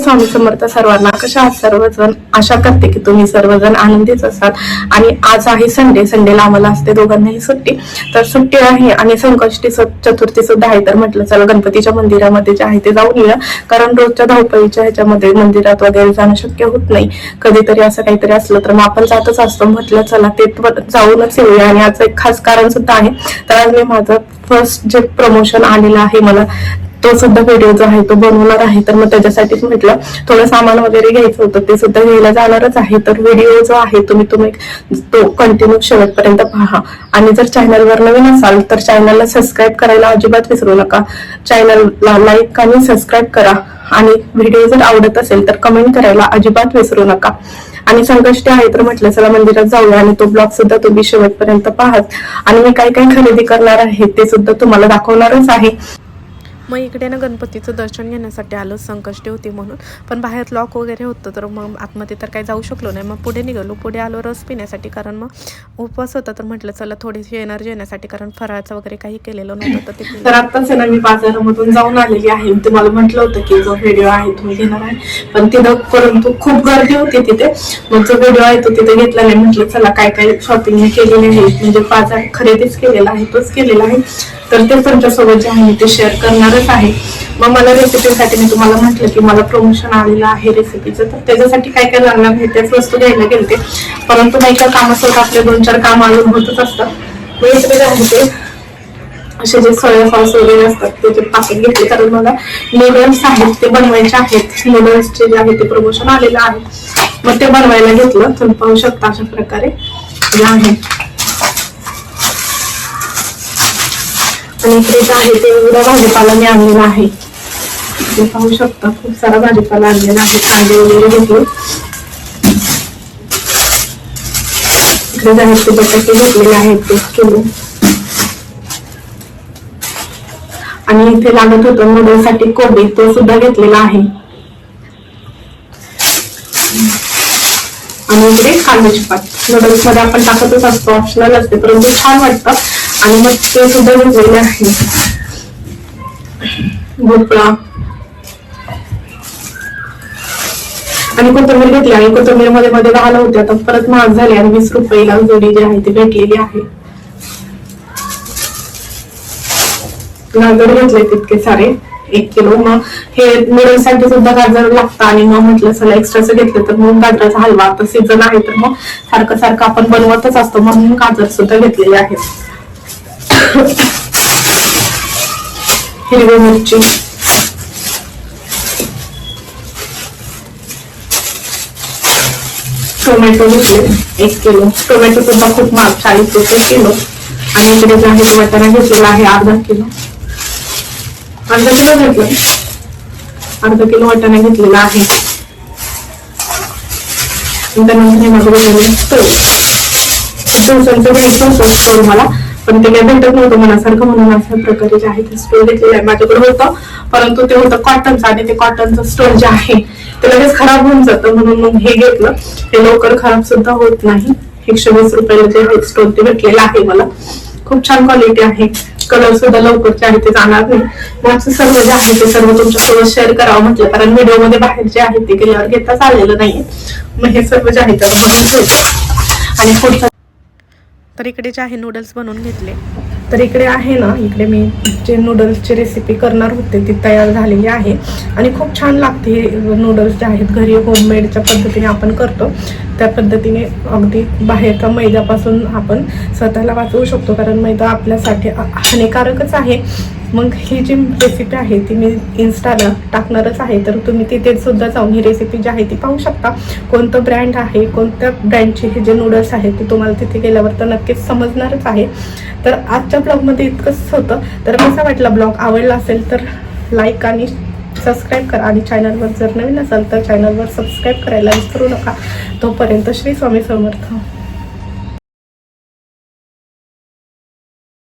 स्वामी समर्थ सर्वांना कशा आहात सर्वजण? आशा करते की तुम्ही सर्वजण आनंदीच असाल. आणि आज आहे संडे. संडेला आम्हाला असते दोघांनाही सुट्टी. तर सुट्टी आहे आणि संकष्टी चतुर्थी सुद्धा आहे. तर म्हटलं चला गणपतीच्या मंदिरामध्ये जे आहे ते जाऊन येऊया. कारण रोजच्या धावपळीच्या ह्याच्यामध्ये मंदिरात वगैरे जाणं शक्य होत नाही. कधीतरी असं काहीतरी असलं तर मग आपण जातच असतो. म्हटलं चला ते जाऊनच येऊया. आणि आज एक खास कारण सुद्धा आहे. तर आज मी माझं फर्स्ट जे प्रमोशन आलेलं आहे मला तो सुद्धा व्हिडिओ जो आहे तो बनवणार आहे. तर मग त्याच्यासाठीच म्हटलं थोडं सामान वगैरे घ्यायचं होतं ते सुद्धा घ्यायला जाणारच आहे. तर व्हिडिओ जो आहे तुम्ही तुम्ही तो कंटिन्यू शेवटपर्यंत पहा. आणि जर चॅनलवर नवीन असाल तर चॅनलला सबस्क्राईब करायला अजिबात विसरू नका. चॅनलला लाईक आणि सबस्क्राईब करा. आणि व्हिडिओ जर आवडत असेल तर कमेंट करायला अजिबात विसरू नका. आणि संकष्टी आहे तर म्हटलं चला मंदिरात जाऊया. आणि तो ब्लॉग सुद्धा तुम्ही शेवटपर्यंत पाहाच आणि मी काय काय खरेदी करणार आहे ते सुद्धा तुम्हाला दाखवणारच आहे. मग इकडे ना गणपतीचं दर्शन घेण्यासाठी आलो संकष्टी होती म्हणून. पण बाहेर लॉक वगैरे होतं तर मग आतमध्ये तर काही जाऊ शकलो नाही. मग पुढे निघालो पुढे आलो रस पिण्यासाठी. कारण मग उपवास होता तर म्हटलं चला थोडीशी एनर्जी येण्यासाठी. कारण फराळाचं वगैरे काही केलेलं नव्हतं तर ते तर ना मी बाजारामधून जाऊन आलेली आहे. तुम्हाला म्हटलं होतं की जो व्हिडिओ आहे तुम्ही घेणार आहे. पण तिथं परंतु खूप गर्दी होती तिथे. मग जो व्हिडिओ आहे तो तिथे घेतला नाही. म्हटलं चला काय काय शॉपिंग मी केलेली आहे. म्हणजे बाजार खरेदीच केलेला आहे तोच केलेला आहे. तर ते तुमच्यासोबत जे आहे ते शेअर करणार करणारच आहे. मग मला रेसिपीसाठी मी तुम्हाला म्हटलं की मला प्रमोशन आलेलं आहे रेसिपीचं तर त्याच्यासाठी काय काय लागणार आहे त्याच वस्तू घ्यायला गेलते. परंतु नाही का कामासोबत आपले दोन चार काम अजून होतच असतात. मी इकडे जे ते. असे जे सोया सॉस वगैरे असतात त्याचे पाकिट घेतले. कारण मला नूडल्स आहेत ते बनवायचे आहेत. नूडल्सचे जे आहे ते प्रमोशन आलेलं आहे. मग ते बनवायला घेतलं. तुम्ही पाहू शकता अशा प्रकारे. जे आहे. आणि इकडे जे आहे ते एवढा भाजीपाला मी आणलेला आहे. ते पाहू शकता खूप सारा भाजीपाला आणलेला आहे. कांदे वगैरे घेतले. इकडे जे आहेत ते बटाटे घेतलेले आहेत ते किलो. आणि इथे लागत होतं मुलांसाठी कोबी तो सुद्धा घेतलेला आहे. आणि इकडे कांद्याची पात. नूडल्समध्ये आपण टाकतच असतो ऑप्शनल असते परंतु छान वाटतं. आणि मग ते सुद्धा घेतलेले आहे. भोपळा. आणि कोथंबीर घेतली आणि कोथंबीरमध्ये मध्ये राहिला होते. आता परत महाग झाले आणि वीस रुपयाला जोडी जी आहे ती भेटलेली आहे. गाजर घेतले तितके सारे एक किलो. मग हे नूडल्ससाठी सुद्धा गाजर लागतं आणि मग म्हटलं चला एक्स्ट्राचं घेतलं तर मग गाजराचा हलवा. आता सीझन आहे तर मग सारखं सारखं आपण बनवतच असतो म्हणून गाजर सुद्धा घेतलेले आहेत. हिरवी मिरची टोमॅटो घेतले एक किलो टोमॅटो सुद्धा खूप महाग चाळीस रुपये किलो आणि इकडे जे आहे ते वाटाणा घेतलेला आहे अर्धा किलो अर्धा किलो घेतलं अर्धा किलो वाटाणा घेतलेला आहे त्यानंतर हे माझं बनवलेलं स्टोव दिवसांचं घ्यायचं होतं मला पण ते काही भेटत नव्हतं मनासारखं म्हणून अशा प्रकारे जे आहे ते स्टोल घेतलेलं आहे. माझ्याकडे होतं परंतु ते होतं कॉटनचं आणि ते कॉटनचं स्टोल जे आहे ते लगेच खराब होऊन जातं. म्हणून मग हे घेतलं. ते लवकर खराब सुद्धा होत नाही. एकशे वीस रुपयाला जे स्टोल ते भेटलेलं आहे मला. खूप छान क्वालिटी आहे. कलर सुद्धा लवकर जे आहे ते जाणार नाही. माझं सर्व जे आहे ते सर्व तुमच्यासोबत शेअर करावं म्हटलं. कारण व्हिडिओमध्ये बाहेर जे आहे ते गेल्यावर घेताच आलेलं नाहीये. मग हे सर्व जे आहे तर आता ठेवतो. आणि पुढचं तर इकडे जे आहे नूडल्स बनवून घेतले. तर इकडे आहे ना इकडे मी जे नूडल्सची रेसिपी करणार होते ती तयार झालेली आहे. आणि खूप छान लागते हे नूडल्स जे आहेत घरी होममेडच्या पद्धतीने आपण करतो. त्या पद्धतीने अगदी बाहेरच्या मैद्यापासून आपण स्वतःला वाचवू शकतो. कारण मैदा आपल्यासाठी हानिकारकच आहे. मग ही जी रेसिपी आहे ती मी इन्स्टाला टाकणारच आहे. तर तुम्ही तिथे सुद्धा जाऊन ही रेसिपी जी आहे ती पाहू शकता. कोणतं ब्रँड आहे कोणत्या ब्रँडचे हे जे नूडल्स आहेत ते तुम्हाला तिथे गेल्यावर तर नक्कीच समजणारच आहे. तर आजच्या ब्लॉगमध्ये इतकंच होतं. तर कसा वाटला ब्लॉग आवडला असेल तर लाईक आणि सबस्क्राईब करा. आणि चॅनलवर जर नवीन असाल तर चॅनलवर सबस्क्राईब करायला विसरू नका. तोपर्यंत श्री स्वामी समर्थ.